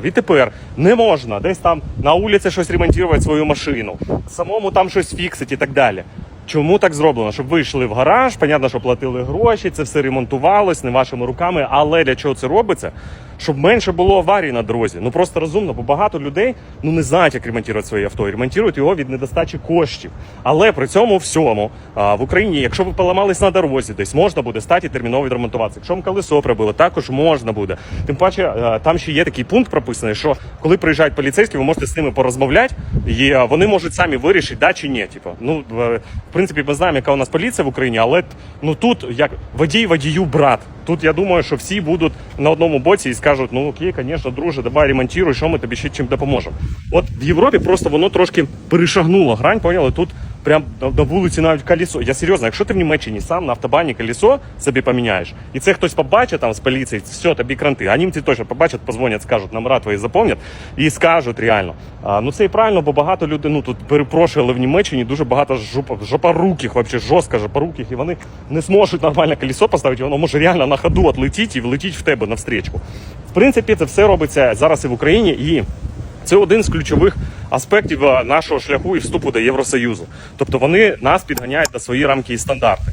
Відтепер не можна десь там на вулиці щось ремонтувати свою машину, самому там щось фіксити і так далі. Чому так зроблено? Щоб ви йшли в гараж, понятно, що платили гроші, це все ремонтувалось не вашими руками. Але для чого це робиться? Щоб менше було аварій на дорозі. Ну просто розумно, бо багато людей ну не знають, як ремонтувати своє авто, і ремонтують його від недостачі коштів. Але при цьому всьому а, в Україні, якщо ви поламались на дорозі, десь можна буде стати терміново відремонтуватися. Якщо вам колесо прибило, також можна буде. Тим паче, е, там ще є такий пункт прописаний, що коли приїжджають поліцейські, ви можете з ними порозмовляти, і вони можуть самі вирішити, да чи ні. Типу, ну в принципі, ми знаємо, яка у нас поліція в Україні, але ну тут як водій водію брат. Тут я думаю, що всі будуть на одному боці і скажуть: ну окей, звісно, друже, давай ремонтуй, що ми тобі ще чим допоможемо. От в Європі просто воно трошки перешагнуло грань, поняли? Тут прям на, вулиці навіть колесо. Я серйозно, якщо ти в Німеччині сам на автобані колесо собі поміняєш, і це хтось побачить там з поліції, все, тобі кранти. А німці точно побачать, позвонять, скажуть, номера твої заповнять і скажуть реально. А, ну це і правильно, бо багато людей, ну тут перепрошую, але в Німеччині дуже багато жоп, жопоруких, вообще жорстко жопоруких, і вони не зможуть нормально колесо поставити, воно може реально на ходу отлетіти і влетіть в тебе навстрічку. В принципі, це все робиться зараз і в Україні, і це один з ключових аспектів нашого шляху і вступу до Євросоюзу. Тобто вони нас підганяють на свої рамки і стандарти.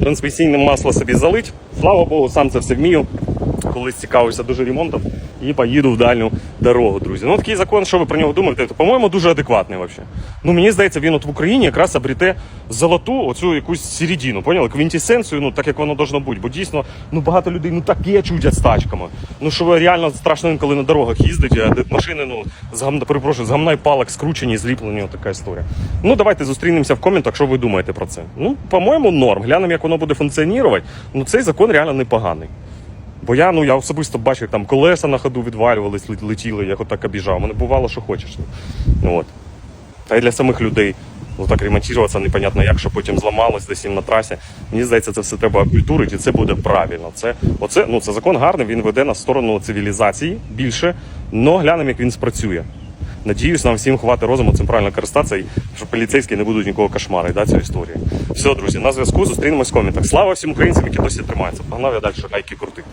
трансмісійне масло собі залить. Слава Богу, сам це все вмію. Колись цікавився дуже ремонтом і поїду в дальню дорогу, друзі. Ну такий закон, що ви про нього думаєте? То, по-моєму, дуже адекватний взагалі. Ну мені здається, він от в Україні якраз обріте золоту оцю якусь середину, поняли? Квінтесенцію, ну так як воно должно бути. Бо дійсно ну багато людей ну таке чудять з тачками. Ну що ви реально страшно інколи на дорогах їздить, а машини, ну з перепрошую, з гамна палок скручені зліплені. Така історія. Ну давайте зустрінемося в коментах, що ви думаєте про це. Ну, по-моєму, норм. Глянемо, як воно буде функціонувати. Ну цей закон реально непоганий. Бо я ну я особисто бачив, як там колеса на ходу відвалювались, летіли, як отак обіжав. Мене бувало, що хочеш. Ну, от. Та й для самих людей. Ну так ремонтуватися непонятно як, що потім зламалось десь їм на трасі. Мені здається, це все треба культурити, і це буде правильно. Це, оце, ну, це закон гарний, він веде на сторону цивілізації більше, але глянемо, як він спрацює. Надіюсь, нам всім хватить розуму цим правильно користатися, що поліцейські не будуть нікого кошмарити, да, цю історію. Все, друзі, на зв'язку зустрінемось в коментах. Слава всім українцям, які досі тримаються. Погнав я далі гайки крутити.